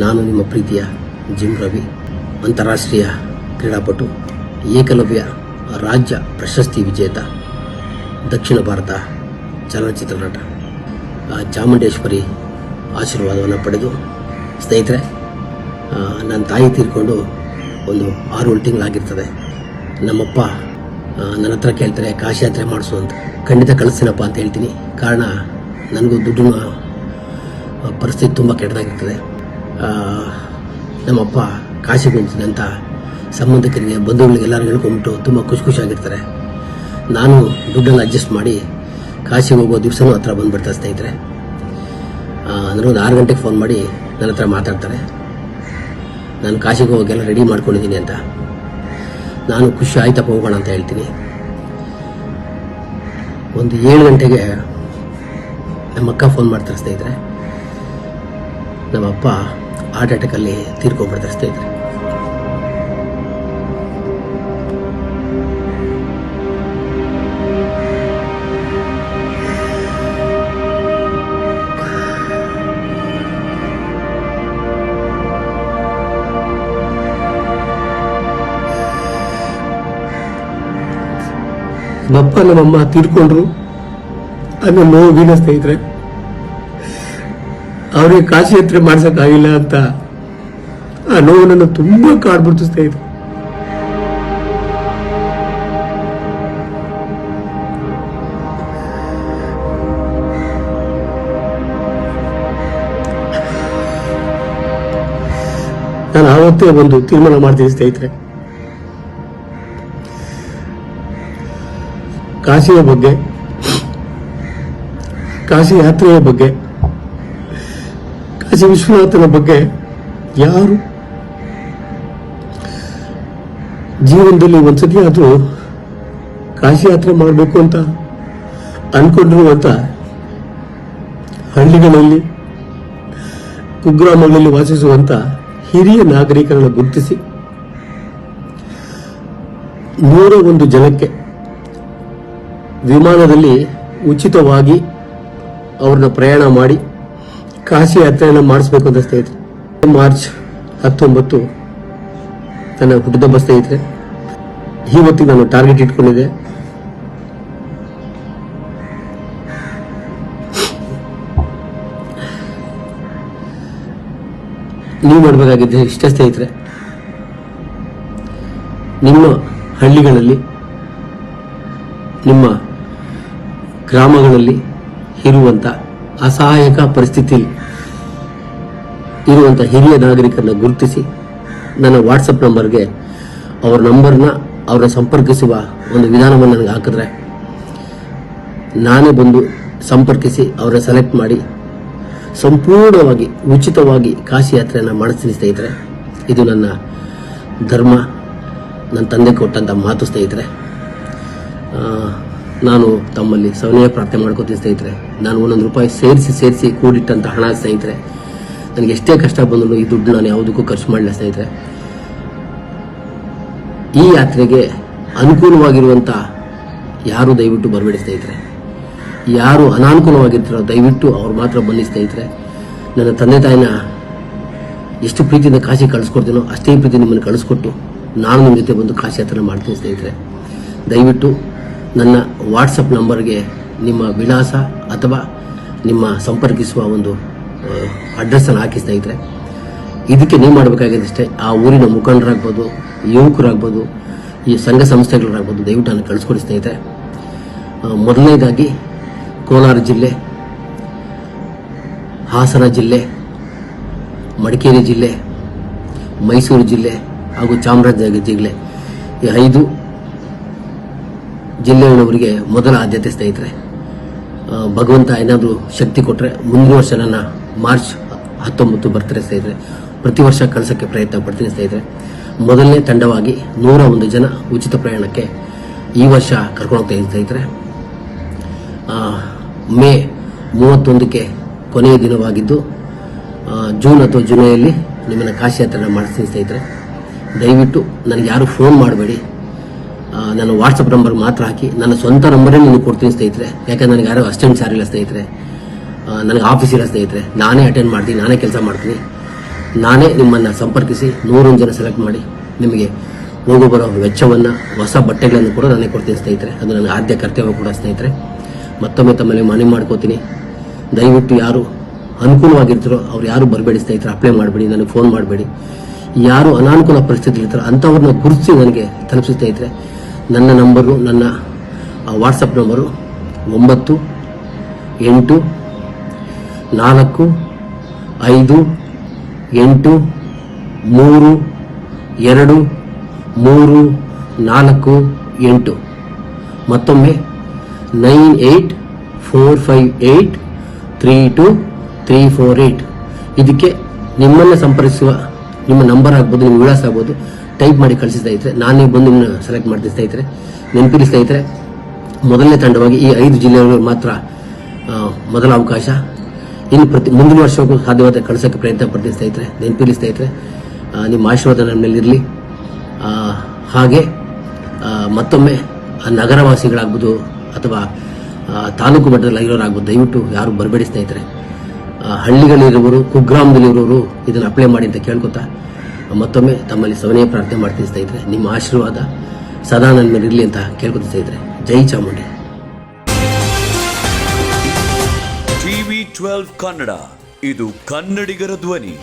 ನಾನು ನಿಮ್ಮ ಪ್ರೀತಿಯ ಜಿಮ್ ರವಿ, ಅಂತಾರಾಷ್ಟ್ರೀಯ ಕ್ರೀಡಾಪಟು, ಏಕಲವ್ಯ ರಾಜ್ಯ ಪ್ರಶಸ್ತಿ ವಿಜೇತ, ದಕ್ಷಿಣ ಭಾರತ ಚಲನಚಿತ್ರ ನಟ ಚಾಮುಂಡೇಶ್ವರಿ ಆಶೀರ್ವಾದವನ್ನು ಪಡೆದು, ಸ್ನೇಹಿತರೆ ನನ್ನ ತಾಯಿ ತೀರ್ಕೊಂಡು ಒಂದು ಆರು ಏಳು ತಿಂಗಳಾಗಿರ್ತದೆ. ನಮ್ಮಪ್ಪ ನನ್ನ ಹತ್ರ ಕೇಳ್ತಾರೆ, ಕಾಶಿ ಯಾತ್ರೆ ಮಾಡಿಸು ಅಂತ. ಖಂಡಿತ ಕಳಿಸ್ತೀನಪ್ಪ ಅಂತ ಹೇಳ್ತೀನಿ. ಕಾರಣ, ನನಗೂ ದುಡ್ಡಿನ ಪರಿಸ್ಥಿತಿ ತುಂಬ ಕೆಟ್ಟದಾಗಿರ್ತದೆ. ನಮ್ಮಪ್ಪ ಕಾಶಿ ಅಂತ ಸಂಬಂಧಿಕರಿಗೆ, ಬಂಧುಗಳಿಗೆ ಎಲ್ಲರೂ ಹೇಳ್ಕೊಂಬಿಟ್ಟು ತುಂಬ ಖುಷಿ ಖುಷಿಯಾಗಿರ್ತಾರೆ. ನಾನು ದುಡ್ಡನ್ನು ಅಡ್ಜಸ್ಟ್ ಮಾಡಿ ಕಾಶಿಗೆ ಹೋಗೋ ದಿವಸನೂ ಹತ್ರ ಬಂದುಬಿಡ್ತಾರೆ ಸ್ನೇಹಿತರೆ. ಅಂದರೆ ಒಂದು ಆರು ಗಂಟೆಗೆ ಫೋನ್ ಮಾಡಿ ನನ್ನ ಹತ್ರ ಮಾತಾಡ್ತಾರೆ. ನಾನು ಕಾಶಿಗೆ ಹೋಗೋಕ್ಕೆಲ್ಲ ರೆಡಿ ಮಾಡ್ಕೊಂಡಿದ್ದೀನಿ ಅಂತ. ನಾನು ಖುಷಿ ಆಯ್ತಪ್ಪ, ಹೋಗೋಣ ಅಂತ ಹೇಳ್ತೀನಿ. ಒಂದು ಏಳು ಗಂಟೆಗೆ ನಮ್ಮ ಅಕ್ಕ ಫೋನ್ ಮಾಡ್ತಾರೆ ಸ್ನೇಹಿತರೆ. ನಮ್ಮ ಅಪ್ಪ ಹಾರ್ಟ್ ಅಟ್ಯಾಕಲ್ಲಿ ತೀರ್ಕೊಂಡ್ಬಿಡ್ತಾರೆ ಸ್ನೇಹಿತರೆ ನಮ್ಮಪ್ಪ ನಮ್ಮಮ್ಮ ತೀರ್ಕೊಂಡ್ರು. ಅನ್ನೋ ನೋವಿನ ಸ್ನೇಹಿತರೆ ಅವ್ರಿಗೆ ಕಾಶಿ ಯಾತ್ರೆ ಮಾಡ್ಸಕ್ಕಾಗಿಲ್ಲ ಅಂತ ಆ ನೋವನ್ನು ತುಂಬಾ ಕಾಡ್ಬಿಡ್ತು ಇದ್ರು. ನಾನು ಆವತ್ತೇ ಒಂದು ತೀರ್ಮಾನ ಮಾಡ್ತೀನಿ ಸ್ನೇಹಿತರೆ. ಕಾಶಿಯ ಬಗ್ಗೆ, ಕಾಶಿ ಯಾತ್ರೆಯ ಬಗ್ಗೆ ಕಾಶಿ ವಿಶ್ವನಾಥನ ಬಗ್ಗೆ ಯಾರು? ಜೀವನದಲ್ಲಿ ಒಂದ್ಸತಿ ಆದರೂ ಕಾಶಿ ಯಾತ್ರೆ ಮಾಡಬೇಕು ಅಂತ ಅನ್ಕೊಂಡಿರುವಂತ ಹಳ್ಳಿಗಳಲ್ಲಿ, ಕುಗ್ರಾಮಗಳಲ್ಲಿ ವಾಸಿಸುವಂತ ಹಿರಿಯ ನಾಗರಿಕರನ್ನು ಗುರುತಿಸಿ, ನೂರ ಒಂದು ಜನಕ್ಕೆ ವಿಮಾನದಲ್ಲಿ ಉಚಿತವಾಗಿ ಅವ್ರನ್ನ ಪ್ರಯಾಣ ಮಾಡಿ ಕಾಶಿ ಯಾತ್ರೆಯನ್ನು ಮಾಡಿಸ್ಬೇಕು ಅಂತ ಸ್ನೇಹಿತರೆ. ಮಾರ್ಚ್ ಹತ್ತೊಂಬತ್ತು ನನ್ನ ಹುಟ್ಟಿದಬ್ಬ ಸ್ನೇಹಿತರೆ. ಇವತ್ತಿಗೆ ನಾನು ಟಾರ್ಗೆಟ್ ಇಟ್ಕೊಂಡಿದ್ದೆ. ನೀವು ಮಾಡಬೇಕಾಗಿದ್ದೆ ಇಷ್ಟೇ ಸ್ನೇಹಿತರೆ. ನಿಮ್ಮ ಹಳ್ಳಿಗಳಲ್ಲಿ, ನಿಮ್ಮ ಗ್ರಾಮಗಳಲ್ಲಿ ಇರುವಂಥ ಅಸಹಾಯಕ ಪರಿಸ್ಥಿತಿ ಇರುವಂಥ ಹಿರಿಯ ನಾಗರಿಕರನ್ನ ಗುರುತಿಸಿ ನನ್ನ ವಾಟ್ಸಪ್ ನಂಬರ್ಗೆ ಅವ್ರ ನಂಬರ್ನ ಅವರ ಸಂಪರ್ಕಿಸುವ ಒಂದು ವಿಧಾನವನ್ನು ನನಗೆ ಹಾಕಿದ್ರೆ ನಾನೇ ಬಂದು ಸಂಪರ್ಕಿಸಿ ಅವರ ಸೆಲೆಕ್ಟ್ ಮಾಡಿ ಸಂಪೂರ್ಣವಾಗಿ ಉಚಿತವಾಗಿ ಕಾಶಿ ಯಾತ್ರೆಯನ್ನು ಮಾಡಿಸ್ತೀನಿ ಸ್ನೇಹಿತರೆ. ಇದು ನನ್ನ ಧರ್ಮ, ನನ್ನ ತಂದೆ ಕೊಟ್ಟಂಥ ಮಾತು ಸ್ನೇಹಿತರೆ. ನಾನು ತಮ್ಮಲ್ಲಿ ಸವನೀಯ ಪ್ರಾರ್ಥನೆ ಮಾಡ್ಕೋತೀನಿ ಸ್ನೇಹಿತರೆ. ನಾನು ಒಂದೊಂದು ರೂಪಾಯಿ ಸೇರಿಸಿ ಸೇರಿಸಿ ಕೂಡಿಟ್ಟಂಥ ಹಣ ಸ್ನೇಹಿತರೆ. ನನಗೆ ಎಷ್ಟೇ ಕಷ್ಟ ಬಂದರೂ ಈ ದುಡ್ಡು ನಾನು ಯಾವುದಕ್ಕೂ ಖರ್ಚು ಮಾಡಲಿಲ್ಲ ಸ್ನೇಹಿತರೆ. ಈ ಯಾತ್ರೆಗೆ ಅನುಕೂಲವಾಗಿರುವಂಥ ಯಾರು ದಯವಿಟ್ಟು ಬರಬೇಡಿ ಸ್ನೇಹಿತರೆ. ಯಾರು ಅನಾನುಕೂಲವಾಗಿರ್ತಾರೋ ದಯವಿಟ್ಟು ಅವ್ರು ಮಾತ್ರ ಬನ್ನಿ ಸ್ನೇಹಿತರೆ. ನನ್ನ ತಂದೆ ತಾಯಿನ ಎಷ್ಟು ಪ್ರೀತಿಯಿಂದ ಕಾಶಿ ಕಳಿಸ್ಕೊಡ್ತೀನೋ ಅಷ್ಟೇ ಪ್ರೀತಿ ನಿಮ್ಮನ್ನು ಕಳಿಸ್ಕೊಟ್ಟು ನಾನು ನಿಮ್ಮ ಜೊತೆ ಬಂದು ಕಾಶಿ ಯಾತ್ರೆ ಮಾಡ್ತೀನಿ ಸ್ನೇಹಿತರೆ. ದಯವಿಟ್ಟು ನನ್ನ ವಾಟ್ಸಪ್ ನಂಬರ್ಗೆ ನಿಮ್ಮ ವಿಳಾಸ ಅಥವಾ ನಿಮ್ಮ ಸಂಪರ್ಕಿಸುವ ಒಂದು ಅಡ್ರೆಸ್ಸನ್ನು ಹಾಕಿ ಸ್ನೇಹಿತರೆ. ಇದಕ್ಕೆ ನೀವು ಮಾಡಬೇಕಾಗಿದ್ದಷ್ಟೇ ಆ ಊರಿನ ಮುಖಂಡರಾಗ್ಬೋದು, ಯುವಕರಾಗ್ಬೋದು, ಈ ಸಂಘ ಸಂಸ್ಥೆಗಳಾಗ್ಬೋದು, ದಯವಿಟ್ಟು ನಾನು ಕಳಿಸ್ಕೊಡಿ ಸ್ನೇಹಿತರೆ. ಮೊದಲನೇದಾಗಿ ಕೋಲಾರ ಜಿಲ್ಲೆ, ಹಾಸನ ಜಿಲ್ಲೆ, ಮಡಿಕೇರಿ ಜಿಲ್ಲೆ, ಮೈಸೂರು ಜಿಲ್ಲೆ ಹಾಗೂ ಚಾಮರಾಜನಗರ ಜಿಲ್ಲೆ. ಈ ಐದು ಜಿಲ್ಲೆಗಳವರಿಗೆ ಮೊದಲ ಆದ್ಯತೆ ಸ್ನೇಹಿತರೆ ಭಗವಂತ ಏನಾದರೂ ಶಕ್ತಿ ಕೊಟ್ಟರೆ ಮುಂದಿನ ವರ್ಷ ನನ್ನ ಮಾರ್ಚ್ ಹತ್ತೊಂಬತ್ತು ಬರ್ತಾರೆ ಸ್ನೇಹಿತರೆ. ಪ್ರತಿ ವರ್ಷ ಕಳಿಸೋಕ್ಕೆ ಪ್ರಯತ್ನ ಪಡ್ತೀನಿ ಸ್ನೇಹಿತರೆ. ಮೊದಲನೇ ತಂಡವಾಗಿ ನೂರ ಒಂದು ಜನ ಉಚಿತ ಪ್ರಯಾಣಕ್ಕೆ ಈ ವರ್ಷ ಕರ್ಕೊಂಡು ಹೋಗ್ತಾ ಇದ್ದೀನಿ ಸ್ನೇಹಿತರೆ. ಮೇ ಮೂವತ್ತೊಂದಕ್ಕೆ ಕೊನೆಯ ದಿನವಾಗಿದ್ದು ಜೂನ್ ಅಥವಾ ಜುಲೈಯಲ್ಲಿ ನಿಮ್ಮನ್ನು ಕಾಶಿ ಯಾತ್ರೆ ಮಾಡಿಸ್ತೀನಿ ಸ್ನೇಹಿತರೆ. ದಯವಿಟ್ಟು ನನಗೆ ಯಾರು ಫೋನ್ ಮಾಡಬೇಡಿ. ನನ್ನ ವಾಟ್ಸಪ್ ನಂಬರ್ ಮಾತ್ರ ಹಾಕಿ, ನನ್ನ ಸ್ವಂತ ನಂಬರೇ ನಿಮಗೆ ಕೊಡ್ತೀನಿ ಸ್ನೇಹಿತರೆ. ಯಾಕಂದ್ರೆ ನನಗೆ ಯಾರೋ ಅಸ್ಟೆಂಟ್ ಸಾರಿಲ್ಲ ಸ್ನೇಹಿತರೆ. ನನಗೆ ಆಫೀಸ್ ಇಲ್ಲ ಸ್ನೇಹಿತರೆ. ನಾನೇ ಅಟೆಂಡ್ ಮಾಡ್ತೀನಿ, ನಾನೇ ಕೆಲಸ ಮಾಡ್ತೀನಿ. ನಾನೇ ನಿಮ್ಮನ್ನು ಸಂಪರ್ಕಿಸಿ ನೂರೊಂದು ಜನ ಸೆಲೆಕ್ಟ್ ಮಾಡಿ ನಿಮಗೆ ಹೋಗು ಬರೋ ವೆಚ್ಚವನ್ನು, ಹೊಸ ಬಟ್ಟೆಗಳನ್ನು ಕೂಡ ನಾನೇ ಕೊಡ್ತೀನಿ ಸ್ನೇಹಿತರೆ. ಅದು ನನ್ನ ಆದ್ಯ ಕರ್ತವ್ಯ ಕೂಡ ಸ್ನೇಹಿತರೆ. ಮತ್ತೊಮ್ಮೆ ತಮ್ಮಲ್ಲಿ ಮನವಿ ಮಾಡ್ಕೋತೀನಿ. ದಯವಿಟ್ಟು ಯಾರು ಅನುಕೂಲವಾಗಿರ್ತಾರೋ, ಅವ್ರು ಯಾರು ಬರಬೇಡಿ ಸ್ನೇಹಿತರೆ ಅಪ್ಲೈ ಮಾಡಬೇಡಿ, ನನಗೆ ಫೋನ್ ಮಾಡಬೇಡಿ. ಯಾರು ಅನಾನುಕೂಲ ಪರಿಸ್ಥಿತಿ ಇರ್ತಾರೋ, ಅಂಥವ್ರನ್ನ ಗುರುತಿಸಿ ನನಗೆ ತಲುಪಿಸ್ತಾ ಸ್ನೇಹಿತರೆ. ನನ್ನ ನಂಬರು, ನನ್ನ ವಾಟ್ಸಪ್ ನಂಬರು ಒಂಬತ್ತು, ಎಂಟು, ನಾಲ್ಕು, ಐದು, ಎಂಟು, ಮೂರು, ಎರಡು, ಮೂರು, ನಾಲ್ಕು, ಎಂಟು. ಮತ್ತೊಮ್ಮೆ nine eight four five eight three two three four eight ಇದಕ್ಕೆ ನಿಮ್ಮನ್ನು ಸಂಪರ್ಕಿಸುವ ನಿಮ್ಮ ನಂಬರ್ ಆಗ್ಬೋದು, ನಿಮ್ಮ ವಿಳಾಸ ಆಗ್ಬೋದು. ಟೈಪ್ ಮಾಡಿ ಕಳಿಸಿ ಸ್ನೇಹಿತರೆ ನಾನೇ ಬಂದು ನಿಮ್ಮನ್ನು ಸೆಲೆಕ್ಟ್ ಮಾಡ್ತೀನಿ ಸ್ನೇಹಿತರೆ ನೆನಪಿರಿ ಸ್ನೇಹಿತರೆ ಮೊದಲನೇ ತಂಡವಾಗಿ ಈ ಐದು ಜಿಲ್ಲೆಗಳು ಮಾತ್ರ ಮೊದಲ ಅವಕಾಶ. ಇನ್ನು ಪ್ರತಿ, ಮುಂದಿನ ವರ್ಷಕ್ಕೂ ಸಾಧ್ಯವಾದ ಕಳಿಸೋಕ್ಕೆ ಪ್ರಯತ್ನ ಪಡ್ತೀನಿ ಸ್ನೇಹಿತರೆ ನೆನಪಿರಿ ಸ್ನೇಹಿತರೆ ನಿಮ್ಮ ಆಶೀರ್ವಾದ ನನ್ನ ಇರಲಿ ಹಾಗೆ ಮತ್ತೊಮ್ಮೆ ನಗರವಾಸಿಗಳಾಗ್ಬೋದು ಅಥವಾ ತಾಲೂಕು ಮಟ್ಟದಲ್ಲಿ ಇರೋರಾಗ್ಬೋದು ದಯವಿಟ್ಟು ಯಾರು ಬರಬೇಡಿ ಸ್ನೇಹಿತರೆ ಹಳ್ಳಿಗಳಿರುವವರು ಕುಗ್ರಾಮದಲ್ಲಿರೋರು ಇದನ್ನು ಅಪ್ಲೈ ಮಾಡಿ ಅಂತ ಕೇಳ್ಕೊತಾ ಮತ್ತೊಮ್ಮೆ ತಮ್ಮಲ್ಲಿ ಸವನೆಯ ಪ್ರಾರ್ಥನೆ ಮಾಡ್ತೀನಿ ಸ್ನೇಹಿತರೆ. ನಿಮ್ಮ ಆಶೀರ್ವಾದ ಸದಾ ನನ್ನ ಮೇಲೆ ಇರಲಿ ಅಂತ ಕೇಳ್ಕೊತೀನಿ ಸ್ನೇಹಿತರೆ. ಜೈ ಚಾಮುಂಡಿ. TV twelve Kannada. ಇದು ಕನ್ನಡಿಗರ ಧ್ವನಿ.